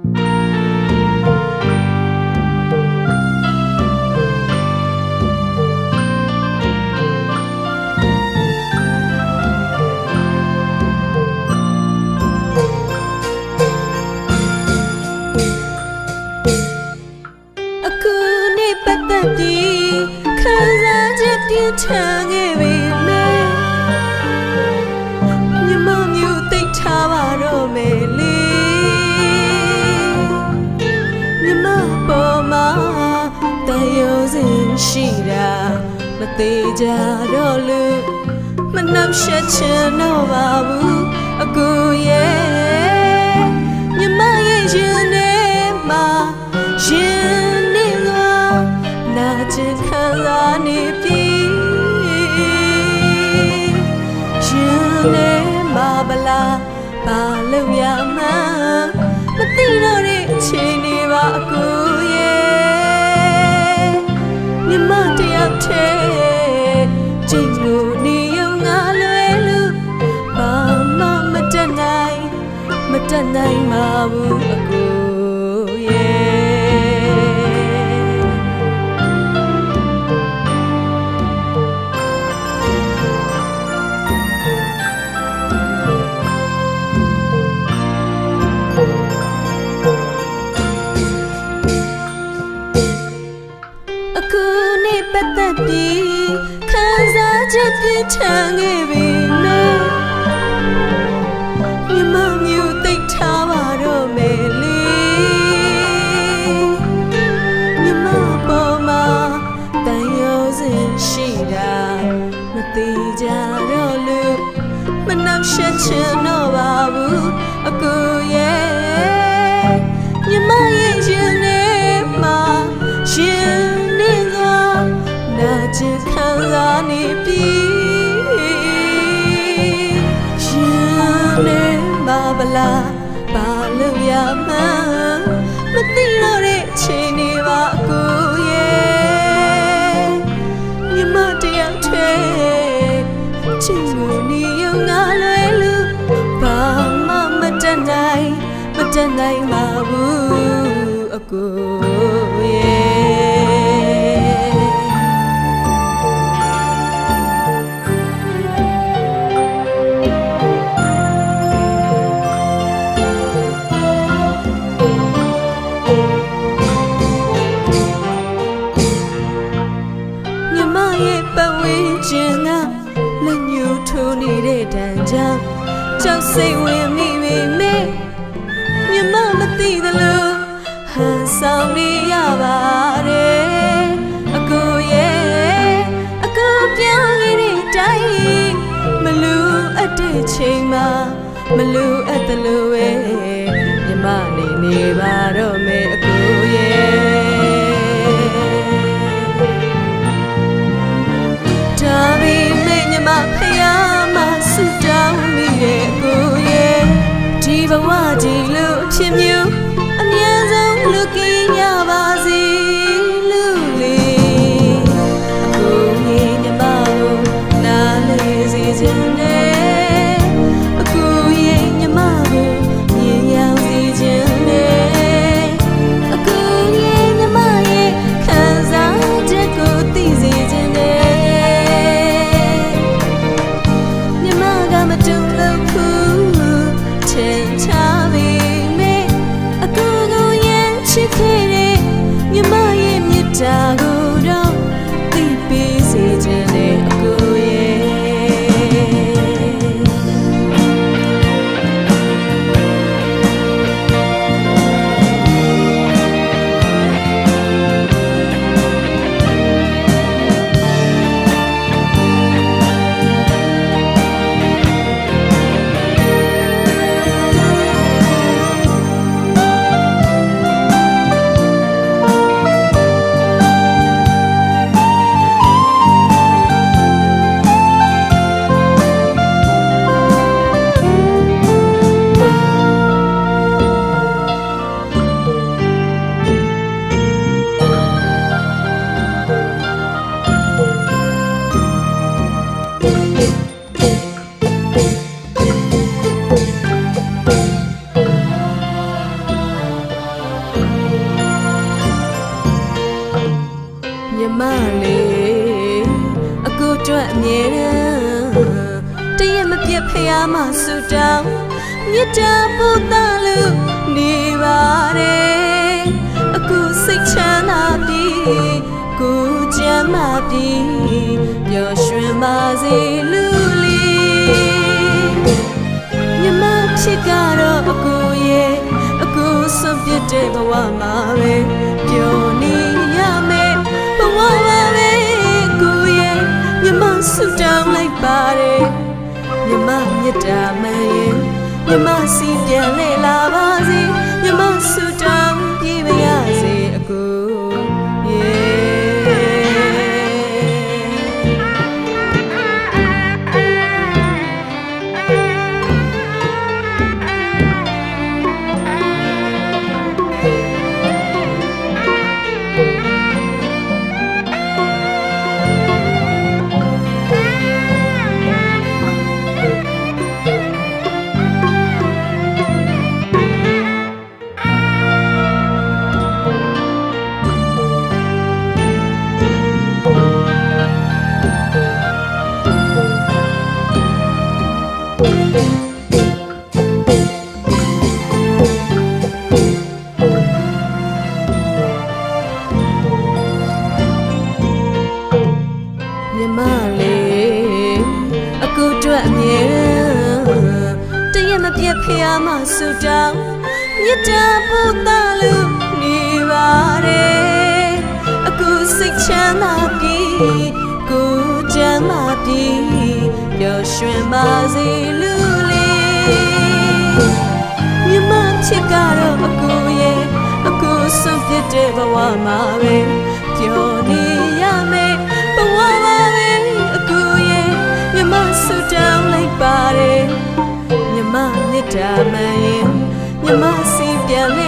အခုနေပတ် ရှိတာမသေးကြတော့လို့မနှောက်ရှက်ချင်တော့ပါဘူးအကူရဲ့မြမရဲ့ရင်ထဲမှာရင်နေတော့နာကျင်ခံစားနေပြီရင်ထဲမှာဗလားဘာလို့ရမှန်းမသိတော့တဲ့အချိန်တွေပါအကူရဲ့ မြမတယောက်တည်း ထန်ခဲ့ပြီနော်မြမမျိုးသိပ်ထားပါတော့မယ်လေမြမပေါ်မှာတန်ရောစင်ရှိတာမသိကြတော့လို့မနှောက်ရှက်ချင်တော့ပါဘူးအကူရဲ့မြမရဲ့ရင်ထဲမှာရှင်နေသွားနာကျင်ခံစားနေပြီ နေမှာဗလားဘာလို့ရမှန်းမသိတော့တဲ့အချိန်တွေပါအကူရဲ့မြမတယောက်တည်းချစ်လို့နေရောငါလွယ်လို့ဘာမှမတတ်နိုင်မတတ်နိုင်ပါဘူးအကူ စိတ်ဝင်မိပေမဲ့မြမမသိသလိုဟန်ဆောင်နေရပါတယ်အကိုရဲ့အကိုပြောင်းနေတဲ့တိုင်းမလူအပ်တဲ့ချိန်မှာမလူအပ်တယ်လို့ပဲမြမနေနေပါတော့မယ်အကိုရဲ့ ပြတ်ဖျားမဆူတောင်းမြတ်တာပို့တာလို့နေပါတယ်အခုစိတ်ချမ်းသာပြီးကိုယ်ချမ်းသာပြီးပျော်ရွှင်ပါစေလူလေးမြမဖြစ်ကတော့အကူရဲ့အကူဆွန့်ပြစ်တဲ့ဘဝမှာပဲပျော်နေရမယ်ဘဝမှာပဲကိုရဲ့မြမဆုတောင်းလိုက်ပါတယ် မြမမေတ္တာမှန်ရဲ့မြမစီပြန်လေလာပါစေမြမဆုတောင်း ရက်မပြတ်ဖျားမဆူတောင်းမြတ်တာပို့တာလို့နေပါတယ်အကူစိတ်ချမ်းသာပြီးကိုယ်ချမ်းသာပြီးပျော်ရွှင်ပါစေလူလေးမြမချစ်ကတော့အကူရဲ့အကူဆွန့်ပြစ်တဲ့ဘဝမှာပဲပျော် တ္တာမှန်ရင်မြမစီပြန်လေ